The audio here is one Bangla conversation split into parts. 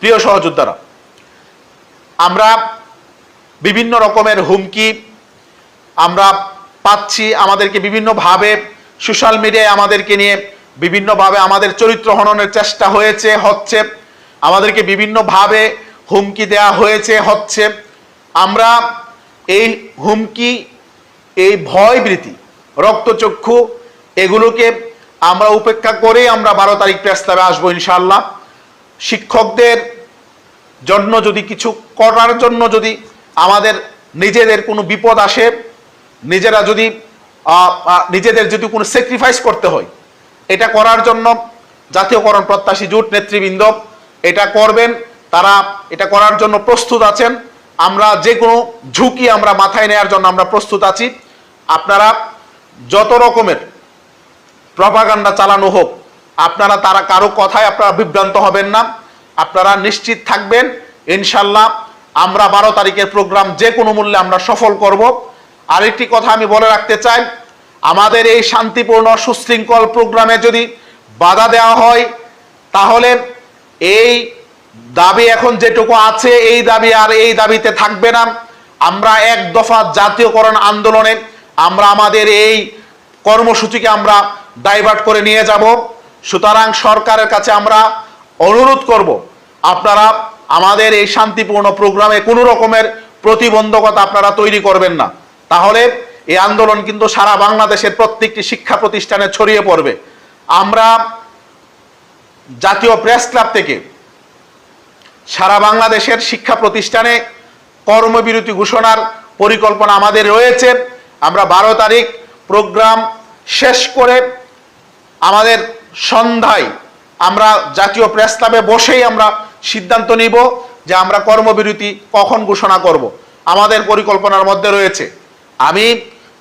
প্রিয় সহযোদ্ধারা, আমরা বিভিন্ন রকমের হুমকি আমরা পাচ্ছি আমাদেরকে বিভিন্নভাবে সোশ্যাল মিডিয়ায় আমাদেরকে নিয়ে, বিভিন্নভাবে আমাদের চরিত্র হননের চেষ্টা হয়েছে, হচ্ছে। আমাদেরকে বিভিন্নভাবে হুমকি দেয়া হয়েছে, হচ্ছে। আমরা এই হুমকি, এই ভয়ভীতি, রক্তচক্ষু, এগুলোকে আমরা উপেক্ষা করে আমরা বারো তারিখ প্রেস আসব ইনশাল্লাহ শিক্ষকদের জন্য যদি কিছু, করার জন্য যদি আমাদের নিজেদের কোনো বিপদ আসে, নিজেরা যদি নিজেদের যদি কোনো স্যাক্রিফাইস করতে হয়, এটা করার জন্য জাতীয়করণ প্রত্যাশী জোট নেতৃবৃন্দ এটা করবেন, তারা এটা করার জন্য প্রস্তুত আছেন। আমরা যে কোনো ঝুঁকি আমরা মাথায় নেওয়ার জন্য আমরা প্রস্তুত আছি। আপনারা যত রকমের প্রপাগান্ডা চালানো হোক আপনারা তারা কারও কথায় আপনারা বিভ্রান্ত হবেন না। আপনারা নিশ্চিত থাকবেন ইনশাল্লাহ আমরা বারো তারিখের প্রোগ্রাম যে কোনো মূল্যে আমরা সফল করব। আরেকটি কথা আমি বলে রাখতে চাই, আমাদের এই শান্তিপূর্ণ সুশৃঙ্খল প্রোগ্রামে যদি বাধা দেওয়া হয়, তাহলে এই দাবি এখন যেটুকু আছে, এই দাবি আর এই দাবিতে থাকবে না। আমরা এক দফা জাতীয়করণ আন্দোলনে আমরা আমাদের এই কর্মসূচিকে আমরা ডাইভার্ট করে নিয়ে যাব। সুতরাং সরকারের কাছে আমরা অনুরোধ করব, আপনারা আমাদের এই শান্তিপূর্ণ প্রোগ্রামে কোনো রকমের প্রতিবন্ধকতা আপনারা তৈরি করবেন না। তাহলে এই আন্দোলন কিন্তু সারা বাংলাদেশের প্রত্যেকটি শিক্ষা প্রতিষ্ঠানে ছড়িয়ে পড়বে। আমরা জাতীয় প্রেস ক্লাব থেকে সারা বাংলাদেশের শিক্ষা প্রতিষ্ঠানে কর্মবিরতি ঘোষণার পরিকল্পনা আমাদের রয়েছে। আমরা বারো তারিখ প্রোগ্রাম শেষ করে আমাদের সন্ধ্যায় আমরা জাতীয় প্রেস ক্লাবে বসেই আমরা সিদ্ধান্ত নিব যে আমরা কর্মবিরতি কখন ঘোষণা করব। আমাদের পরিকল্পনার মধ্যে রয়েছে। আমি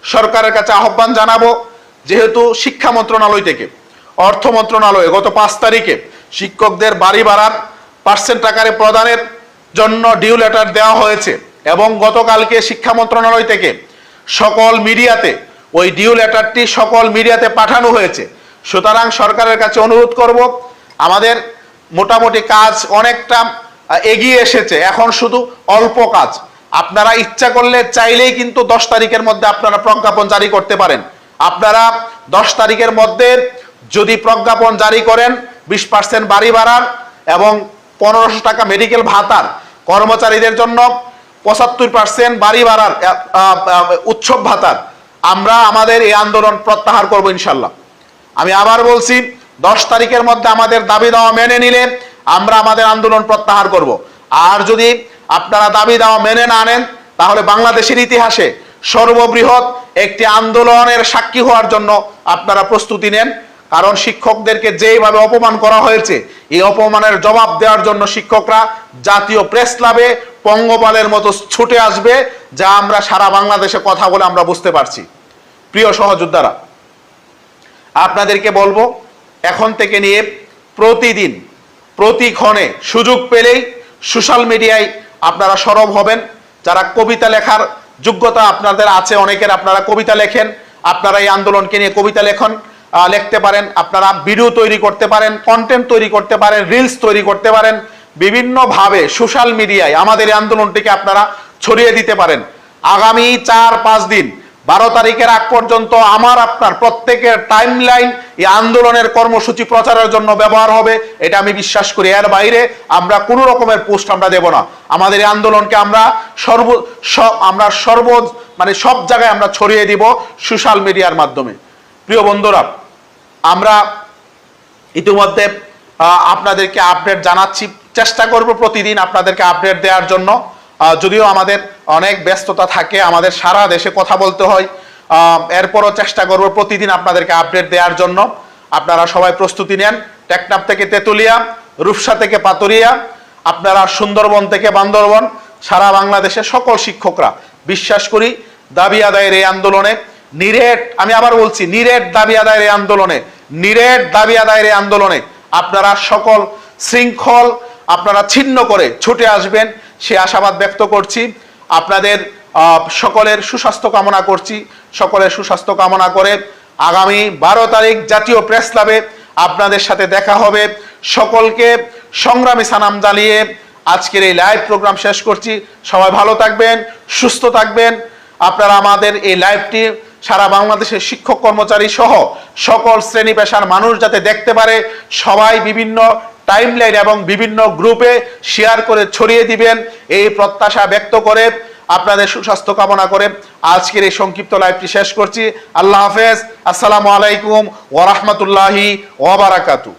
সরকারের কাছে আহ্বান জানাব, যেহেতু শিক্ষা মন্ত্রণালয় থেকে, অর্থ মন্ত্রণালয়ে গত পাঁচ তারিখে শিক্ষকদের বাড়ি ভাড়ার পার্সেন্ট আকারে প্রদানের জন্য ডিউ লেটার দেওয়া হয়েছে এবং গতকালকে শিক্ষা মন্ত্রণালয় থেকে সকল মিডিয়াতে ওই ডিউ লেটারটি সকল মিডিয়াতে পাঠানো হয়েছে। সুতরাং সরকারের কাছে অনুরোধ করব, আমাদের মোটামুটি কাজ অনেকটা এগিয়ে এসেছে। এখন শুধু অল্প কাজ। আপনারা ইচ্ছা করলে চাইলেই কিন্তু দশ তারিখের মধ্যে আপনারা প্রজ্ঞাপন জারি করতে পারেন। আপনারা দশ তারিখের মধ্যে যদি প্রজ্ঞাপন জারি করেন, বিশ পার্সেন্ট বাড়ি বাড়ার এবং পনেরোশো টাকা মেডিকেল ভাতার কর্মচারীদের জন্য পঁচাত্তর পার্সেন্ট বাড়ি বাড়ার উৎসব ভাতার, আমরা আমাদের এই আন্দোলন প্রত্যাহার করব ইনশাল্লাহ। আমি আবার বলছি, দশ তারিখের মধ্যে আমাদের দাবি দেওয়া মেনে নিলে আমরা আমাদের আন্দোলন প্রত্যাহার করব। আর যদি আপনারা দাবি দেওয়া মেনে না নেন, তাহলে বাংলাদেশের ইতিহাসে সর্ববৃহৎ একটি আন্দোলনের সাক্ষী হওয়ার জন্য আপনারা প্রস্তুতি নেন। কারণ শিক্ষকদেরকে যেভাবে অপমান করা হয়েছে, এই অপমানের জবাব দেওয়ার জন্য শিক্ষকরা জাতীয় প্রেস ক্লাবে পঙ্গপালের মতো ছুটে আসবে, যা আমরা সারা বাংলাদেশে কথা বলে আমরা বুঝতে পারছি। প্রিয় সহযোদ্ধারা আপনাদেরকে বলব, এখন থেকে নিয়ে প্রতিদিন, প্রতিক্ষণে সুযোগ পেলেই সোশ্যাল মিডিয়ায় আপনারা সরব হবেন। যারা কবিতা লেখার যোগ্যতা আপনাদের আছে, অনেকের আপনারা কবিতা লেখেন, আপনারা এই আন্দোলনকে নিয়ে কবিতা লেখন লিখতে পারেন, আপনারা ভিডিও তৈরি করতে পারেন কন্টেন্ট তৈরি করতে পারেন রিলস তৈরি করতে পারেন, বিভিন্নভাবে সোশ্যাল মিডিয়ায় আমাদের এই আন্দোলনটিকে আপনারা ছড়িয়ে দিতে পারেন। আগামী চার পাঁচ দিন বারো তারিখের আগ পর্যন্ত আমার, আপনার প্রত্যেকের টাইম লাইন এই আন্দোলনের কর্মসূচি প্রচারের জন্য ব্যবহার হবে, এটা আমি বিশ্বাস করি। এর বাইরে আমরা কোনো রকমের পোস্ট আমরা দেব না। আমাদের এই আন্দোলনকে আমরা সর্ব, সব, আমরা সর্ব মানে সব জায়গায় আমরা ছড়িয়ে দিব সোশ্যাল মিডিয়ার মাধ্যমে। প্রিয় বন্ধুরা, আমরা ইতিমধ্যে আপনাদেরকে আপডেট জানাচ্ছি। চেষ্টা করব প্রতিদিন আপনাদেরকে আপডেট দেওয়ার জন্য। যদিও আমাদের অনেক ব্যস্ততা থাকে, আমাদের সারা দেশে কথা বলতে হয়। এরপরও চেষ্টা করব প্রতিদিন আপনাদেরকে আপডেট দেওয়ার জন্য। আপনারা সবাই প্রস্তুতি নেন। টেকনাপ থেকে তেতুলিয়া, রূপসা থেকে পাতুরিয়া, আপনারা সুন্দরবন থেকে বান্দরবন, সারা বাংলাদেশে সকল শিক্ষকরা। বিশ্বাস করি, দাবি আদায়ের এই আন্দোলনে নিরেট, আমি আবার বলছি, নিরেট দাবি আদায়ের এই আন্দোলনে, নিরেট দাবি আদায়ের এই আন্দোলনে আপনারা সকল শৃঙ্খল আপনারা ছিন্ন করে ছুটে আসবেন। সে আশাবাদ ব্যক্ত করছি। আপনাদের সকলের সুস্বাস্থ্য কামনা করছি। সকলের সুস্বাস্থ্য কামনা করে আগামী বারো তারিখ জাতীয় প্রেস ক্লাবে আপনাদের সাথে দেখা হবে। সকলকে সংগ্রামী সানাম জ্বালিয়ে আজকের এই লাইভ প্রোগ্রাম শেষ করছি। সবাই ভালো থাকবেন, সুস্থ থাকবেন। আপনারা আমাদের এই লাইভটি সারা বাংলাদেশের শিক্ষক কর্মচারী সহ সকল শ্রেণি পেশার মানুষ যাতে দেখতে পারে। সবাই বিভিন্ন টাইমলাইন এবং বিভিন্ন গ্রুপে শেয়ার করে ছড়িয়ে দিবেন। এই প্রত্যাশা ব্যক্ত করে আপনাদের সুস্বাস্থ্য কামনা করে আজকের এই সংক্ষিপ্ত লাইভটি শেষ করছি। আল্লাহ হাফেজ। আসসালামু আলাইকুম ওরহমতুল্লাহি ওয়াবারাকাতু